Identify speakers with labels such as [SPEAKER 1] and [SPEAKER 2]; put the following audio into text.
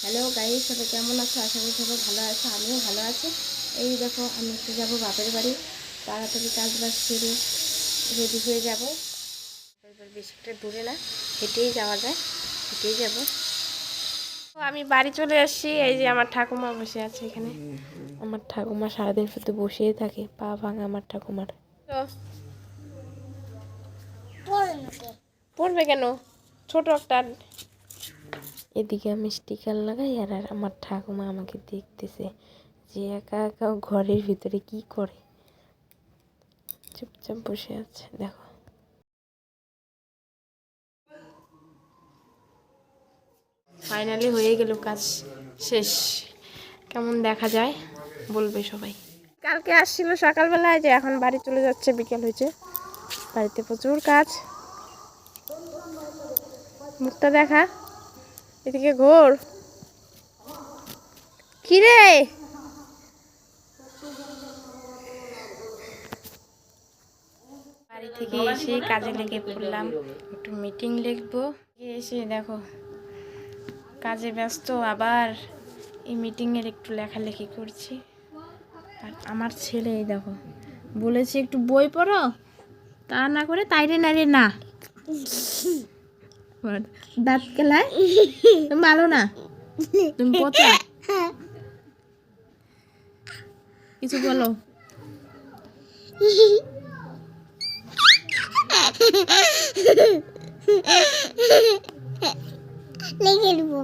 [SPEAKER 1] Hello guys সবাই কেমন আছো? আশা করি সবাই ভালো আছো, আমিও ভালো আছি। এই দেখো, আমি একটু যাব বাপের বাড়ি। তাড়াতাড়ি কাজ বাজ সেরে রেডি হয়ে যাব। এবার বেশি একটা দূরে না, হেঁটেই যাওয়া যায়, হেঁটেই যাব। আমি বাড়ি চলে আসছি, এই যে আমার ঠাকুমা বসে আছে এখানে। আমার ঠাকুমা সারাদিন শুধু বসেই থাকে, পা ভাঙা আমার ঠাকুমার। পড়বে কেন? ছোট একটা এদিকে আমি স্টিকার লাগাই আর আমার ঠাকুমা আমাকে দেখতেছে যে একা একা ঘরের ভিতরে কি করে। চুপচাপ বসে আছে, দেখো। ফাইনালি হয়ে গেল কাজ শেষ। কেমন দেখা যায় বলবে সবাই। কালকে আসছিল সকালবেলায় যে এখন বাড়ি চলে যাচ্ছে, বিকেল হয়েছে। বাড়িতে প্রচুর কাজ। মুখটা দেখা। এদিকে ঘোর। কিরে? বাড়ি থেকে এসে কাজে লেগে পড়লাম, একটু মিটিং লিখব এসে দেখো, কাজে ব্যস্ত, আবার এই মিটিংয়ের একটু লেখালেখি করছি। আর আমার ছেলে এই দেখো, বলেছি একটু বই পড়ো, তা না করে তাইরে নাইরে না। দাঁত কেলায়? তুমি ভালো না? তুমি কিছু বলো।
[SPEAKER 2] লেগে দেবো।